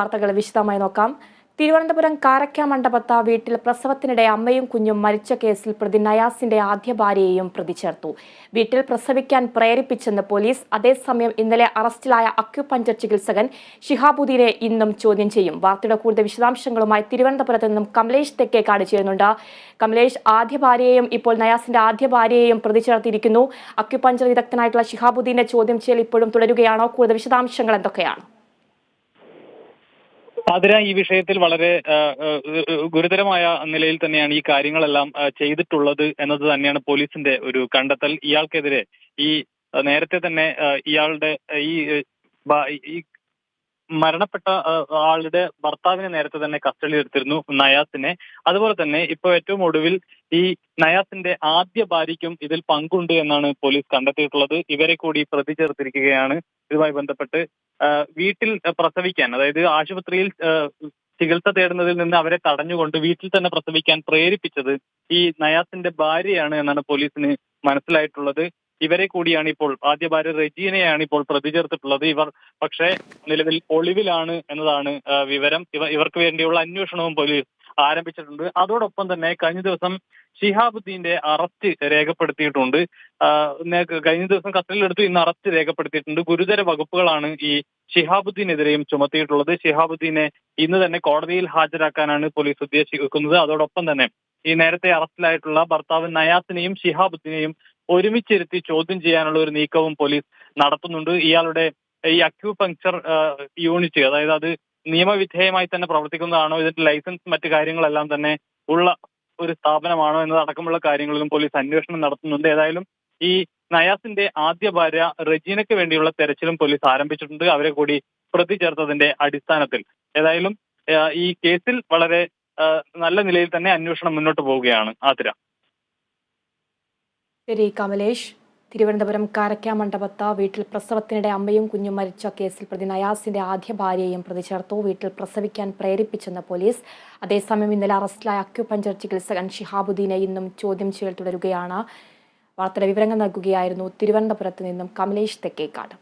വാർത്തകൾ വിശദമായി നോക്കാം. തിരുവനന്തപുരം കാരക്ക മണ്ഡപത്ത വീട്ടിൽ പ്രസവത്തിനിടെ അമ്മയും കുഞ്ഞും മരിച്ച കേസിൽ പ്രതി നയാസിന്റെ ആദ്യ ഭാര്യയെയും പ്രതി ചേർത്തു വീട്ടിൽ പ്രസവിക്കാൻ പ്രേരിപ്പിച്ചെന്ന് പോലീസ് അതേസമയം ഇന്നലെ അറസ്റ്റിലായ അക്യുപഞ്ചർ ചികിത്സകൻ ഷിഹാബുദ്ദീനെ ഇന്നും ചോദ്യം ചെയ്യും. വാർത്തയുടെ കൂടുതൽ വിശദാംശങ്ങളുമായി തിരുവനന്തപുരത്ത് നിന്നും കമലേഷ് തെക്കേക്കാട് ചേരുന്നുണ്ട്. കമലേഷ് ആദ്യ ഭാര്യയെയും ഇപ്പോൾ നയാസിന്റെ ആദ്യ ഭാര്യയെയും പ്രതി ചേർത്തിരിക്കുന്നു അക്യുപഞ്ചർ വിദഗ്ധനായിട്ടുള്ള ഷിഹാബുദ്ദീനെ ചോദ്യം ചെയ്യൽ ഇപ്പോഴും തുടരുകയാണോ? കൂടുതൽ വിശദാംശങ്ങൾ എന്തൊക്കെയാണ്? അതിര ഈ വിഷയത്തിൽ വളരെ ഗുരുതരമായ നിലയിൽ തന്നെയാണ് ഈ കാര്യങ്ങളെല്ലാം ചെയ്തിട്ടുള്ളത് എന്നത് തന്നെയാണ് പോലീസിന്റെ ഒരു കണ്ടെത്തൽ. ഇയാൾക്കെതിരെ ഈ നേരത്തെ തന്നെ ഇയാളുടെ ഈ മരണപ്പെട്ട ആളുടെ ഭർത്താവിനെ നേരത്തെ തന്നെ കസ്റ്റഡിയിൽ എടുത്തിരുന്നു നയാസിനെ. അതുപോലെ തന്നെ ഇപ്പൊ ഏറ്റവും ഒടുവിൽ ഈ നയാസിന്റെ ആദ്യ ഭാര്യയ്ക്കും ഇതിൽ പങ്കുണ്ട് എന്നാണ് പോലീസ് കണ്ടെത്തിയിട്ടുള്ളത്. ഇവരെ കൂടി പ്രതി ചേർത്തിരിക്കുകയാണ് ഇതുമായി ബന്ധപ്പെട്ട്. വീട്ടിൽ പ്രസവിക്കാൻ അതായത് ആശുപത്രിയിൽ ചികിത്സ തേടുന്നതിൽ നിന്ന് അവരെ തടഞ്ഞുകൊണ്ട് വീട്ടിൽ തന്നെ പ്രസവിക്കാൻ പ്രേരിപ്പിച്ചത് ഈ നയാസിന്റെ ഭാര്യയാണ് എന്നാണ് പോലീസിന് മനസ്സിലായിട്ടുള്ളത്. ഇവരെ കൂടിയാണ് ഇപ്പോൾ ആദ്യ ഭാര്യ റെജീനയാണ് ഇപ്പോൾ പ്രതി ചേർത്തിട്ടുള്ളത്. ഇവർ പക്ഷേ നിലവിൽ ഒളിവിലാണ് എന്നതാണ് വിവരം. ഇവ ഇവർക്ക് വേണ്ടിയുള്ള അന്വേഷണവും പോലീസ് ആരംഭിച്ചിട്ടുണ്ട്. അതോടൊപ്പം തന്നെ കഴിഞ്ഞ ദിവസം ഷിഹാബുദ്ദീന്റെ അറസ്റ്റ് രേഖപ്പെടുത്തിയിട്ടുണ്ട്. കഴിഞ്ഞ ദിവസം കസ്റ്റഡിയിലെടുത്ത്. ഇന്ന് അറസ്റ്റ് രേഖപ്പെടുത്തിയിട്ടുണ്ട്. ഗുരുതര വകുപ്പുകളാണ് ഈ ഷിഹാബുദ്ദീനെതിരെയും ചുമത്തിയിട്ടുള്ളത്. ഷിഹാബുദ്ദീനെ ഇന്ന് തന്നെ കോടതിയിൽ ഹാജരാക്കാനാണ് പോലീസ് ഉദ്ദേശിക്കുന്നത്. അതോടൊപ്പം തന്നെ ഈ നേരത്തെ അറസ്റ്റിലായിട്ടുള്ള ഭർത്താവ് നയാസിനെയും ഷിഹാബുദ്ദീനെയും ഒരുമിച്ചിരുത്തി ചോദ്യം ചെയ്യാനുള്ള ഒരു നീക്കവും പോലീസ് നടത്തുന്നുണ്ട്. ഇയാളുടെ ഈ അക്യൂപങ്ക്ചർ യൂണിറ്റ് അതായത് അത് നിയമവിധേയമായി തന്നെ പ്രവർത്തിക്കുന്നതാണോ ഇതിന്റെ ലൈസൻസ് മറ്റു കാര്യങ്ങളെല്ലാം തന്നെ ഉള്ള ഒരു സ്ഥാപനമാണോ എന്നതടക്കമുള്ള കാര്യങ്ങളിലും പോലീസ് അന്വേഷണം നടത്തുന്നുണ്ട്. ഏതായാലും ഈ നയാസിന്റെ ആദ്യ ഭാര്യ റെജീനയ്ക്ക് വേണ്ടിയുള്ള തെരച്ചിലും പോലീസ് ആരംഭിച്ചിട്ടുണ്ട്. അവരെ കൂടി പ്രതി ചേർത്തതിന്റെ അടിസ്ഥാനത്തിൽ. ഏതായാലും ഈ കേസിൽ വളരെ നല്ല നിലയിൽ തന്നെ അന്വേഷണം മുന്നോട്ട് പോവുകയാണ് ആതിര. ശരി കമലേഷ്. തിരുവനന്തപുരം കാരക്ക മണ്ഡപത്ത് വീട്ടിൽ പ്രസവത്തിനിടെ അമ്മയും കുഞ്ഞും മരിച്ച കേസിൽ പ്രതി നയാസിന്റെ ആദ്യ ഭാര്യയെയും പ്രതി ചേർത്തു. വീട്ടിൽ പ്രസവിക്കാൻ പ്രേരിപ്പിച്ചെന്ന പോലീസ്. അതേസമയം ഇന്നലെ അറസ്റ്റിലായ അക്യുപഞ്ചർ ചികിത്സകൻ ഷിഹാബുദ്ദീനെ ഇന്നും ചോദ്യം ചെയ്യൽ തുടരുകയാണ്. വാർത്തയുടെ വിവരങ്ങൾ നൽകുകയായിരുന്നു തിരുവനന്തപുരത്ത് നിന്നും കമലേഷ് തെക്കേക്കാട്.